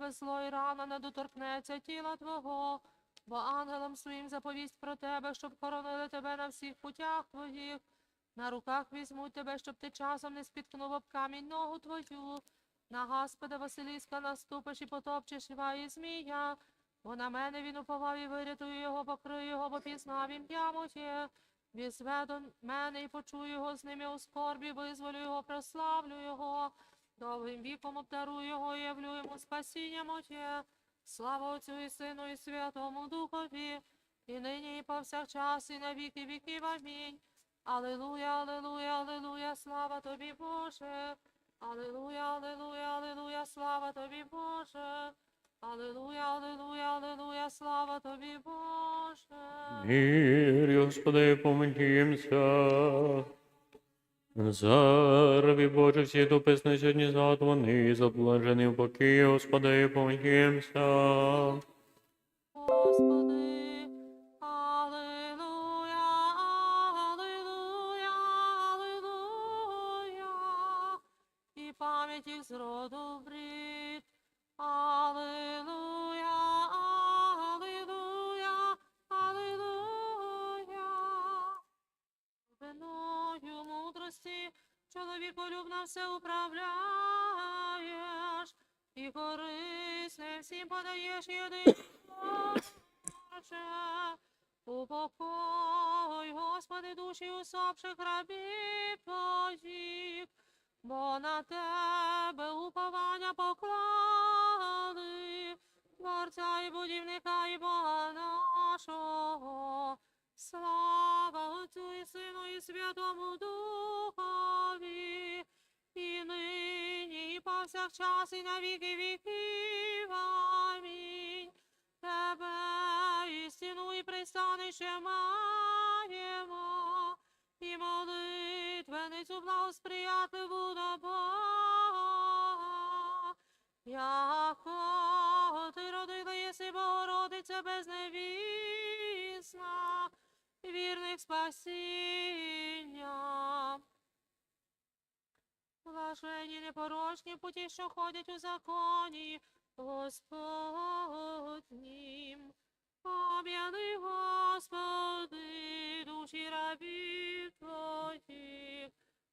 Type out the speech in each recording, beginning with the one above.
тебе зло і рана не доторкнеться тіла Твого, бо ангелам своїм заповість про тебе, щоб хоронили тебе на всіх путях твоїх. На руках візьмуть тебе, щоб ти часом не спіткнув об камінь ногу твою. На Господа Василіска наступиш і потопчеш льва і змія. Бо на мене він уповав і вирятую його, покрию його, бо пізнав ім'я моє. Візве до мене і почую його з ними у скорбі, визволю його, прославлю його. Довгим віком обдарую його явлю йому спасіння моє. Слава Отцю і Сину, і Святому Духові, і нині, і повсякчас, і на віки віків. Амінь. Алілуя, алілуя, алілуя, слава тобі, Боже. Алілуя, алілуя, алілуя, слава тобі, Боже. Алілуя, алілуя, алілуя, слава тобі, Боже. Мир, Господи, помилімся. Зарві Боже, всі дописни сьогодні задвони, заблажений в боки, Господи, помилімся. Господи, душі усопших рабів Твоїх, бо на Тебе уповання поклали, Творця і будівника і Бога нашого. Слава Отцю і Сину і Святому Духові, і нині, і повсякчас, і на віки віків. Амінь. Тебе істину пристанище маємо, і молитвеницю благосприятливу до Бога. Яко ти родила єси Богородиця безневісна, вірних спасіння. Блажені непорочні путі, що ходять у законі Господнім. Пом'яни, Господи, душі рабів Твоїх.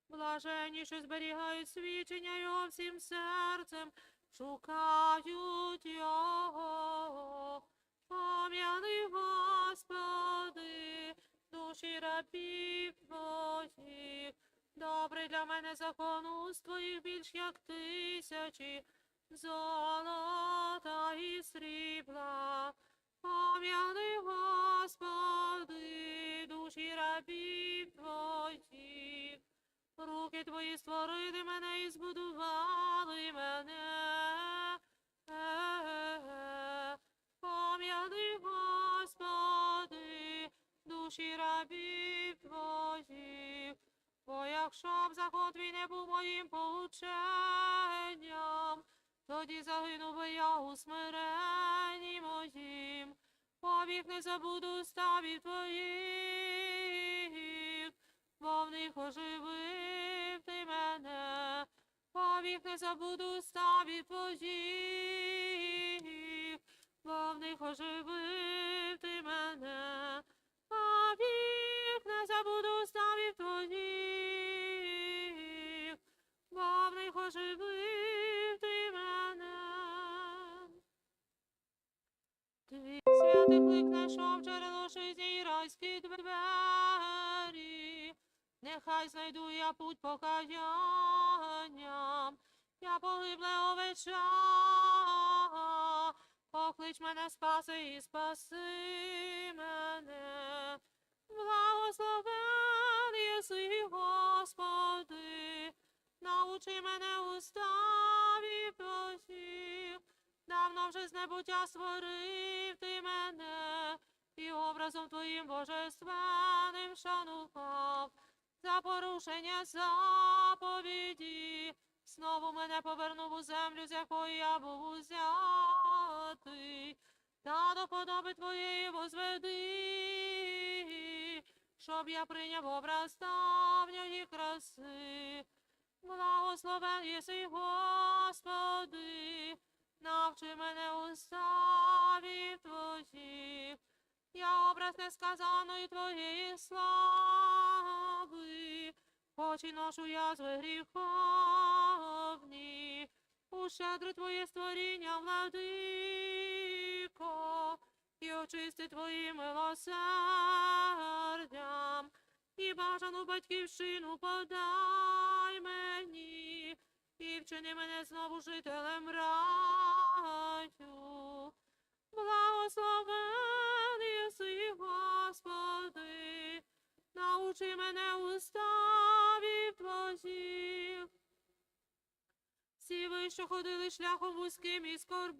Блажені, що зберігають свідчення Його всім серцем, шукають Його. Пом'яни, Господи, душі рабів Твоїх. Добрий для мене закон уст Твоїх більш як тисячі, золота і срібла. Пом'яни, Господи, душі рабів Твоїх. Руки Твої створили мене і збудували мене. Пом'яни, Господи, душі рабів Твоїх. Бо якщо б заход твій не був моїм поученням, тоді загинув би я у смиренні моїм, повік не забуду ставів твоїх, бо в них оживив ти мене, повік не забуду ставів твоїх, бо в них оживив ти мене, повік не забуду ставів твоїх, бо в них оживив Твій святий клик знайшов джерело жизні двері. Нехай знайду я путь покаянням, я погибле овеча. Поклич мене, спаси і спаси мене. Благословен єси, Господи, научи мене уставі Твоїх. Давно вже з небуття створив ти мене, і образом твоїм божественним шанував. За порушення заповіді, знову мене повернув у землю, з якої я був узятий. Та до подоби твоєї возведи, щоб я прийняв образ давньої краси. Благословен єси, Господи, навчи мене уставів твоїх, я образ несказаної твоєї слави, хоч і ношу язви гріховні, у щедре твоє створіння, владико, і очисти твоїм милосердям, і бажану батьківщину подай мені, і вчини мене знову жителем раю. Благословен єси, Господи, научи мене уставів Твоїх. Всі ви, що ходили шляхом вузьким і скорботним,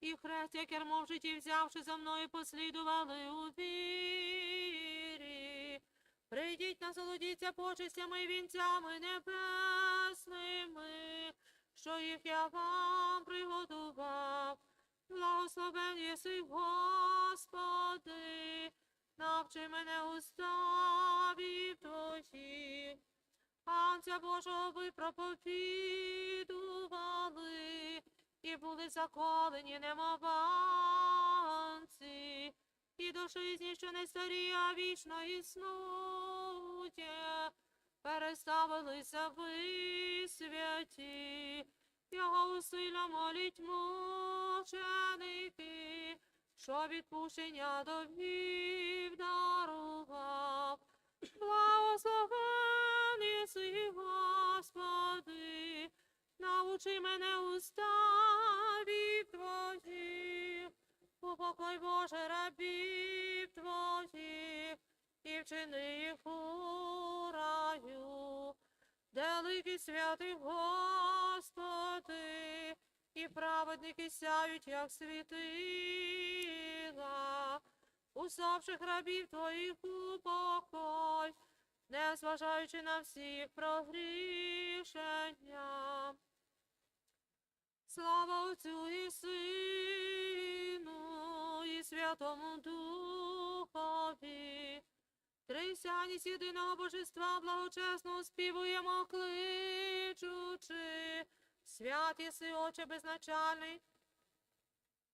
і хрест, як ярмо в житті взявши за мною, послідували у вірі. Прийдіть, насолодіться почестями і вінцями небесними, що їх я вам приготував. Благословен єси, Господи, навчи мене уставів Твоїх. Анця Божого ви проповідували, і були заколені немованці, і що не старіє, а вічно існує, переставилися ви святі, його усилля моліть мученики, що відпущення довів дарував. Благословен єси, Господи, научи мене уставів Твоїх, упокой Боже рабів Твоїх, і вчини їх у раю. Великий святий Господи, і праведники сяють, як світила, усопших рабів Твоїх упокой, не зважаючи на всіх прогрішення. Слава Отцю і Сину, і Святому Духові. Трисяність єдиного божества благочесно співуємо, кличучи. Свят єси, Отче безначальний,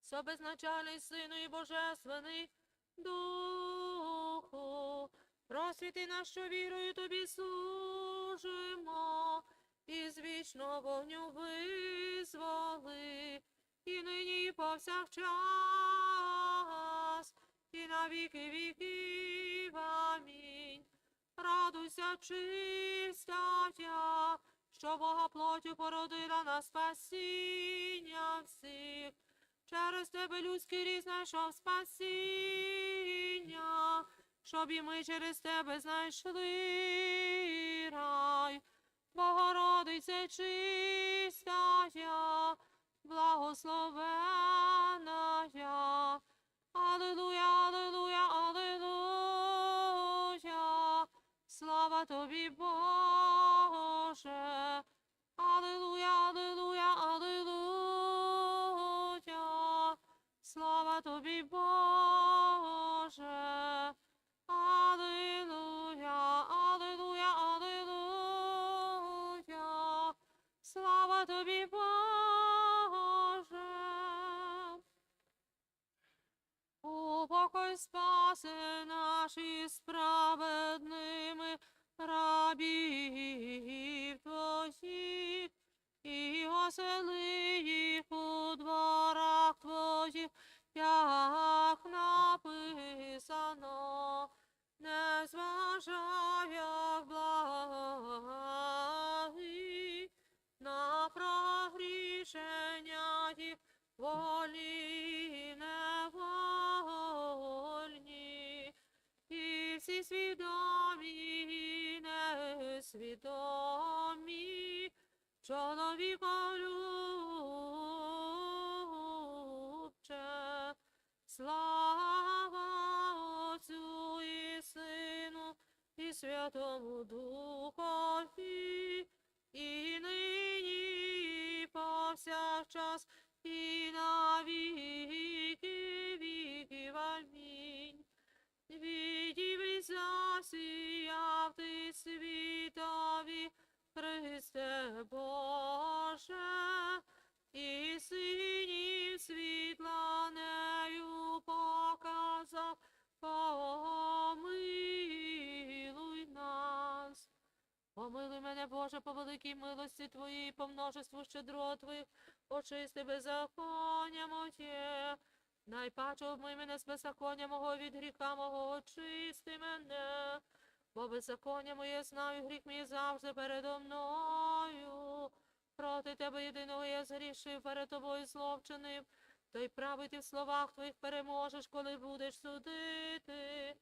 собезначальний Сину і Божественний Духу. Просвіти що вірою тобі служимо, і з вічного вогню визволи, і нині, і повсякчас, і на віки віків. Радуйся, чистая, що Бога плотю породила на спасіння всіх. Через тебе людський рід знайшов спасіння, щоб і ми через тебе знайшли рай. Богородице чистая, благословенная. Аллилуйя, аллилуйя, аллилуйя. Слава тобі, Боже. Аллилуйя, аллилуйя, аллилуйя. Слава тобі, Боже. Аллилуйя, аллилуйя, аллилуйя. Слава тобі, Боже. Упокой спаси наші справедними рабів Твоїх, і осели їх у дворах Твоїх, як написано, не зважай, як благий, на прогрішення їх волі невольні, і всі свідомі несвідомі, чоловіколюбче, слава Отцю і Сину, і Святому Духові, і нині, і повсякчас, і на віки віків. Амінь. Відів і засіяв ти світові Христе Боже, і синів світла нею показав, помилуй нас. Помилуй мене, Боже, по великій милості Твоїй, по множеству щедро Твоїх, очисти беззаконня моє. Найпаче обмий мене з беззаконня мого від гріха мого, очисти мене. Бо беззаконня моє знаю, гріх мій завжди передо мною. Проти тебе єдиного я згрішив, перед тобою зло вчинив. То й правий ти в словах твоїх переможеш, коли будеш судити.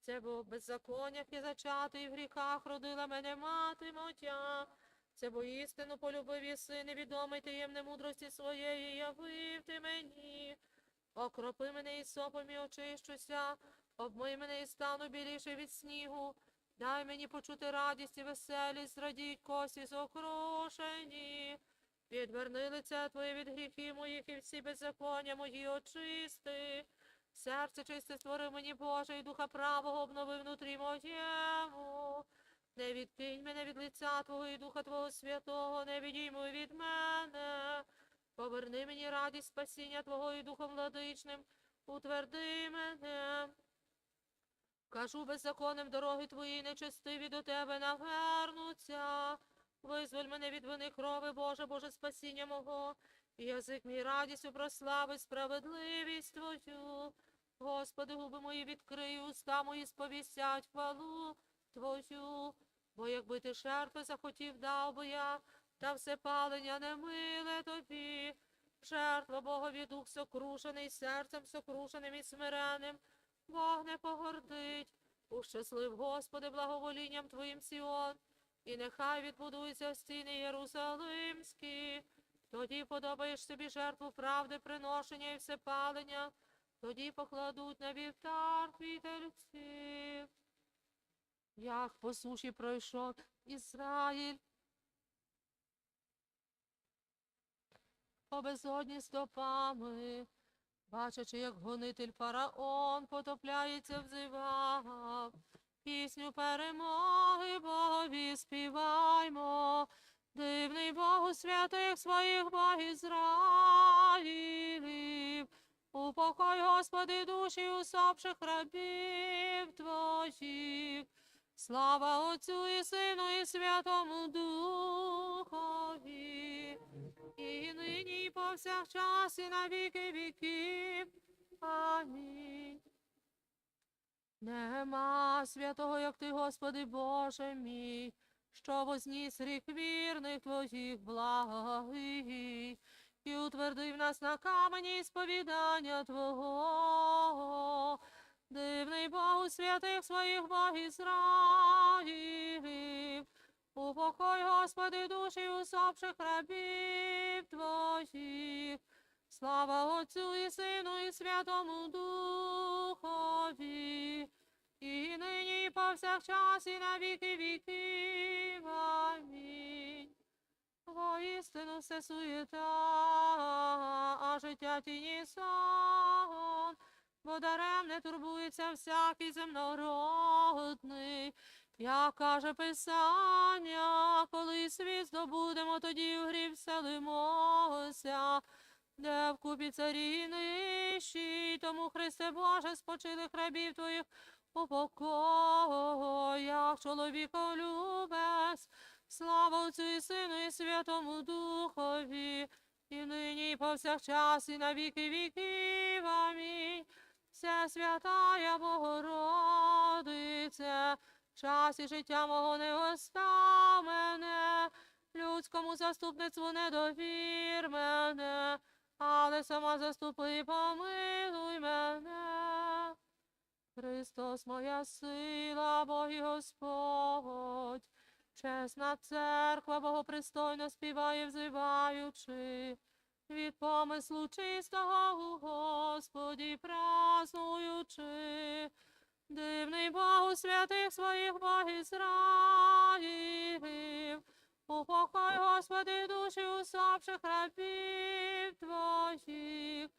Це бо в беззаконнях я зачатий, в гріхах родила мене мати моя. Це бо істину полюбив єси, невідомий таємне мудрості своєї, явив ти мені. Окропи мене і сопом і очищуся, обмий мене і стану біліше від снігу. Дай мені почути радість і веселість, зрадіть кості сокрушені. Відверни лице Твоє від гріхів моїх і всі беззаконня мої очисти. Серце чисте створив мені Боже, і духа правого обнови внутрі моєму. Не відкинь мене від лиця Твого і Духа Твого Святого, не відіймуй від мене. Поверни мені радість спасіння Твого і Духом владичним, утверди мене. Кажу беззаконним дороги Твої, нечестиві до Тебе навернуться. Визволь мене від вини крови, Боже, Боже, спасіння мого, язик мій радістю прославить справедливість Твою. Господи, губи мої відкрию, уста мої сповістять хвалу Твою. Бо якби ти жертви захотів, дав би я, та все палення не миле тобі. Жертва Богові дух сокрушений, серцем сокрушеним і смиреним. Бог не погордить. Ущаслив, Господи, благоволінням Твоїм Сіон, і нехай відбудуються стіни Єрусалимські. Тоді подобаєш собі жертву правди, приношення і всепалення, тоді покладуть на вівтар твій. Як по суші пройшов Ізраїль, по безодні стопами, бачачи, як гонитель фараон потопляється, взивав. Пісню перемоги Богові співаймо, дивний Богу святих своїх Бог Ізраїлів. Упокой, Господи, душі усопших рабів Твоїх. Слава Отцю і Сину, і Святому Духові, і нині, і повсякчас, і на віки віків. Амінь. Нема святого, як ти, Господи Боже мій, що возніс рік вірних твоїх благих, і утвердив нас на камені сповідання Твого. Дивний Бог у святих своїх Бог Ізраїлів. Упокой, Господи, душі усопших рабів Твоїх. Слава Отцю і Сину, і Святому Духові, і нині, і повсякчас, і на віки віків. Амінь. Воістину все суєта, а життя тіні сон, бо дарем не турбується всякий земнородний. Як каже Писання, коли світ здобудемо, тоді в гріб вселимося, де вкупі царі нищі, тому Христе Боже, спочилих рабів Твоїх у покоях, чоловіком любець, слава Отцю і Сину, і Святому Духові, і нині, і повсякчас, і на віки віків. Амінь. Вся святая Богородице, в часі життя мого не остав мене, людському заступництву не довір мене, але сама заступи і помилуй мене. Христос моя сила, Бог і Господь, чесна церква богопристойно співає, взиваючи, від помислу чистого у Господі празнуючи. Дивний Бог у святих своїх Бог Ізраїлів, упокой, Господи, душі усопших рабів Твоїх.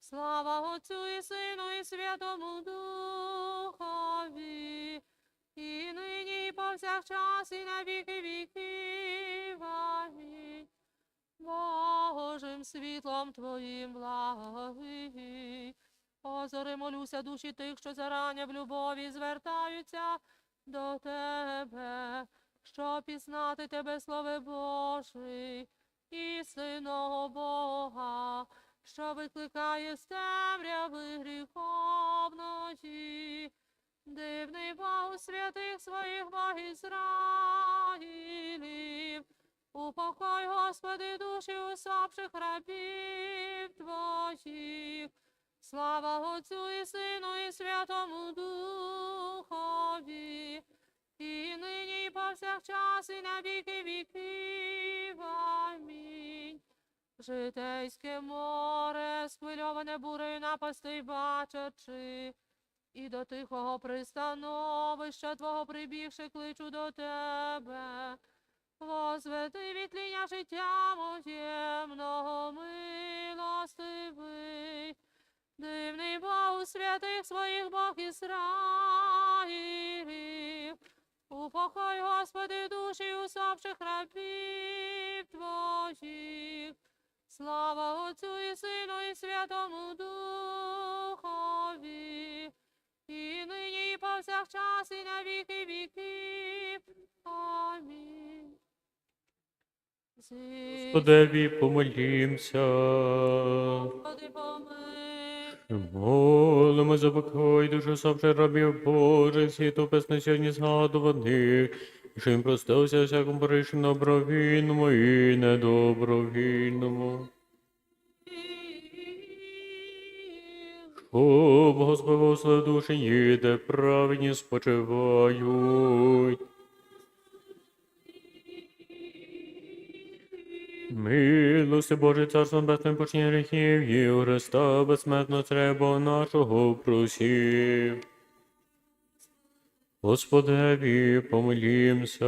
Слава Отцю і Сину, і Святому Духові, і нині, і повсякчас, і на віки віків. Божим світлом Твоїм благий. Озори молюся душі тих, що зарання в любові звертаються до Тебе, щоб пізнати Тебе, слави Божий, істинного Бога, що викликає з темряви гріховної. Дивний Бог у святих своїх Бог Ізраїлів. Упокой, Господи, душі усопших рабів Твоїх. Слава Отцю і Сину і Святому Духові, і нині, і повсякчас, і на віки віків. Амінь. Житейське море, схвильоване бурею напастей бачачи, і до тихого пристановища Твого прибігши кличу до Тебе. Возведи вітління життя моє, многомилостивий. Дивний Бог у святих своїх Бог Ізраїлів. Упокой, Господи, душі усопших рабів Твоїх. Слава Отцю і Сину і Святому Духові. І нині, і повсякчас, і на віки віків. Амінь. Зі Господеві помолімся. Господи, помилуй. Молимо за покой душу совших рабів Божих, світу на сьогодні згадуваних, що їм простився всякому порішенню добровільному і недобровільному. Щоб Господь благословив душі їде, праведні спочивають. Милости Боже, царство небесне почні гріхів, і Христа безсмертно треба нашого просів. Господеві помолімся.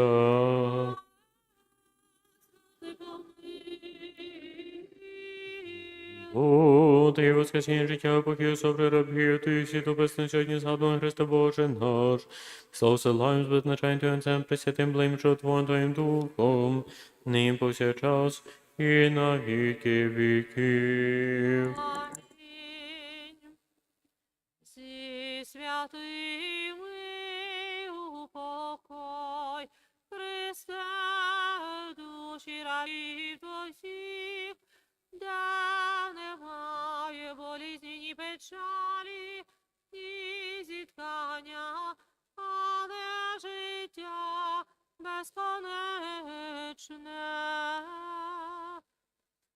О, ти воскресіння життя, покій собри рабів, ти всі то безсне сьогодні згадуваний Христа Боже наш. Слава силаєм з безначальним Твоїм Отцем, пресвятим блим, що Твоїм Твоїм Духом, ним повсякчас і на віки віків. Амінь. Зі святими печалі, ні зіткання, але життя безконечне.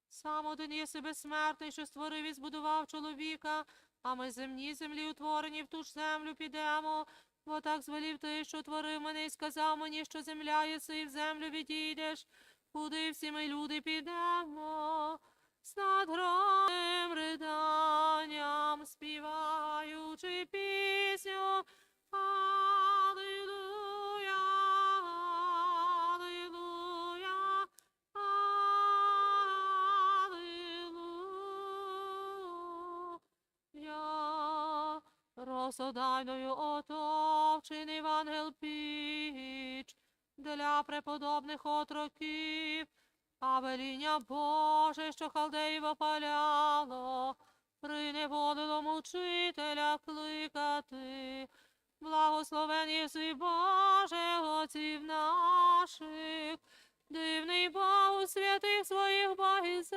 Сам один єси безсмертний, що створив і збудував чоловіка, а ми земні землі утворені в ту ж землю підемо. Бо так звелів ти, що творив мене, і сказав мені, що земля єси, і в землю відійдеш, куди всі ми люди підемо. З надгромним риданням співаючи пісню. Алілуя, алілуя, Алілуя. Розодайною отовчений ангел піч для преподобних отроків, а веління Боже, що халдеїв опаляло, приневодило мучителя кликати. Благословен єси, Боже, отців наших, дивний Бог святих своїх Бог Ізраїлів.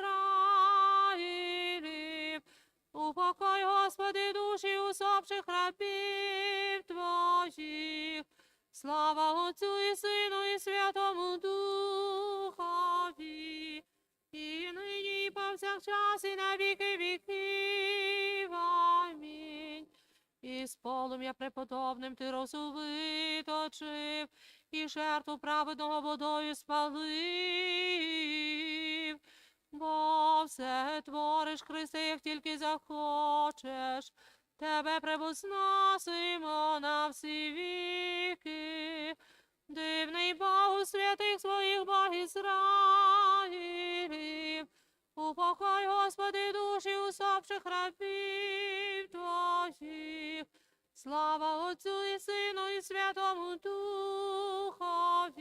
Упокой, Господи, душі усопших рабів Твоїх. Слава Отцю і Сину і Святому Духові. Нині, і повсякчас, і на віки віків. Амінь. І з полум'я преподобним ти виточив, і жертву праведного водою спалив. Бо все твориш, Христе, як тільки захочеш, тебе превозносимо на всі віки. Дивний Бог у святих своїх Бог Ізраїлів. Упокой, Господи, душі усопших рабів Твоїх. Слава Отцю і Сину і Святому Духові.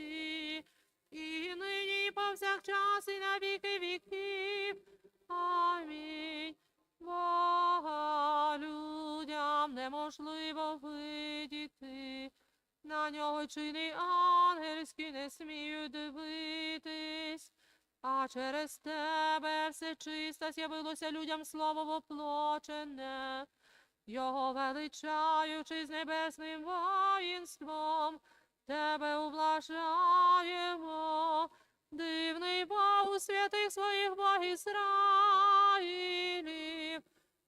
і нині, і повсякчас, і на віки віків. Амінь. Бога людям неможливо видіти, на нього чини ангельські не сміють дивитись, а через тебе все чисте з'явилося людям слово воплочене, його величаючи з небесним воїнством, тебе ублажаємо. Дивний Бог у святих своїх Бог Ізраїлів.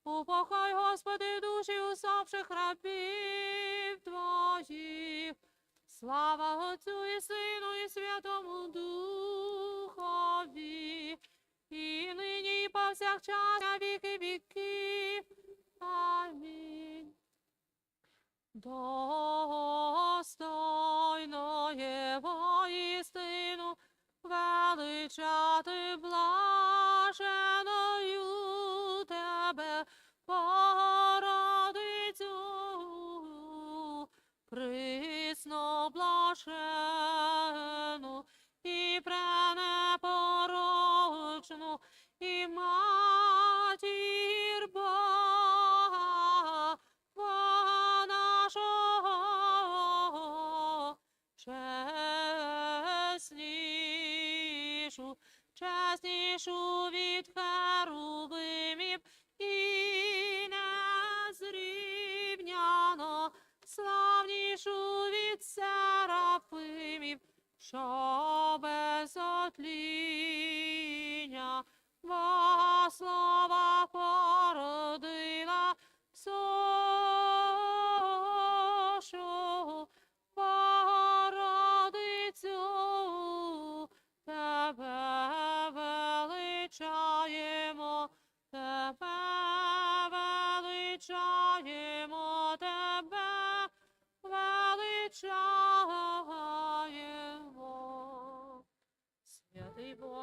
Упокой, Господи, душі усопших рабів Твоїх. Слава Отцю і Сину, і Святому Духові, і нині, і повсякчас, на віки віків. Амінь. Достойно є воістину величати чеснішу від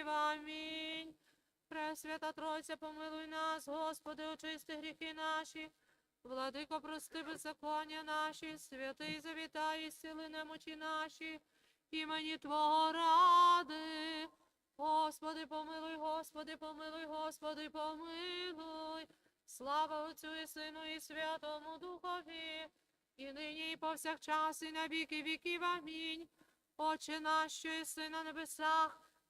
віків. Амінь. Пресвята Тройця, помилуй нас, Господи, очисти гріхи наші. Владико, прости беззаконня наші, святий завітай, і сили немочі наші, імені Твого ради. Господи, помилуй, Господи, помилуй, Господи, помилуй. Слава Отцю і Сину і Святому Духові, і нині, і повсякчас, і на віки віків. Амінь. Отче наш, що єси на небесах,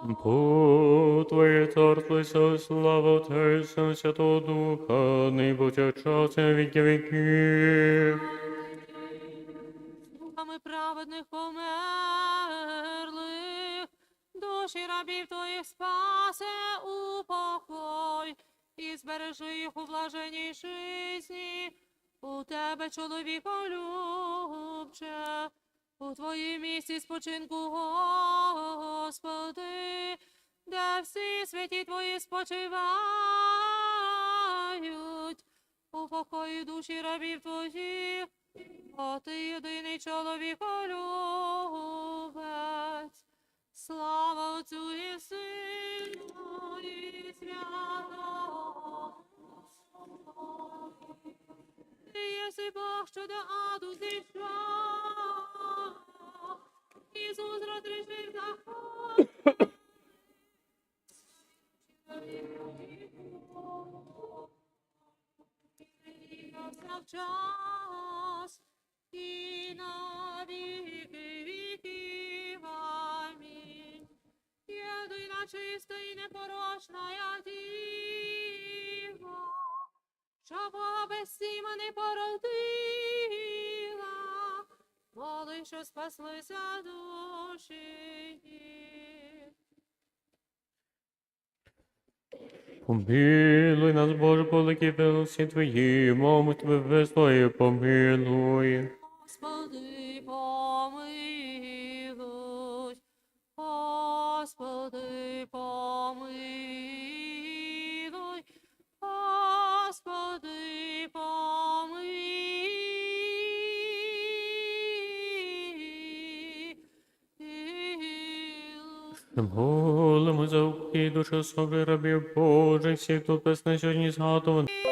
Твоє царство слава Отця Святого Духа, повсякчас і на віки віків. Духами праведних померлих, душі рабів твоїх спасе у покой, і збережи їх у блаженній житті. У тебе, чоловіко любче, у твоїм місці спочинку, Господи, де всі святі твої спочивають, у покої душі рабів твоїх. О, ти єдиний чоловіколюбець, слава Отцю і Сину і Святого. Ти єси Бог, що до аду зійшов, Ісус розрішив закон. час і на віки віків. Амінь. Єдина чиста і непорочна Діва, що Бога без сіма не породила, моли, що спаслися душі. Помилуй нас, Боже, по великій милості Твої, мому Тебе вислої, помилуй. Господи, помилуй, За упокій душі рабів Божих, всіх тут пес на сьогодні згадуваних.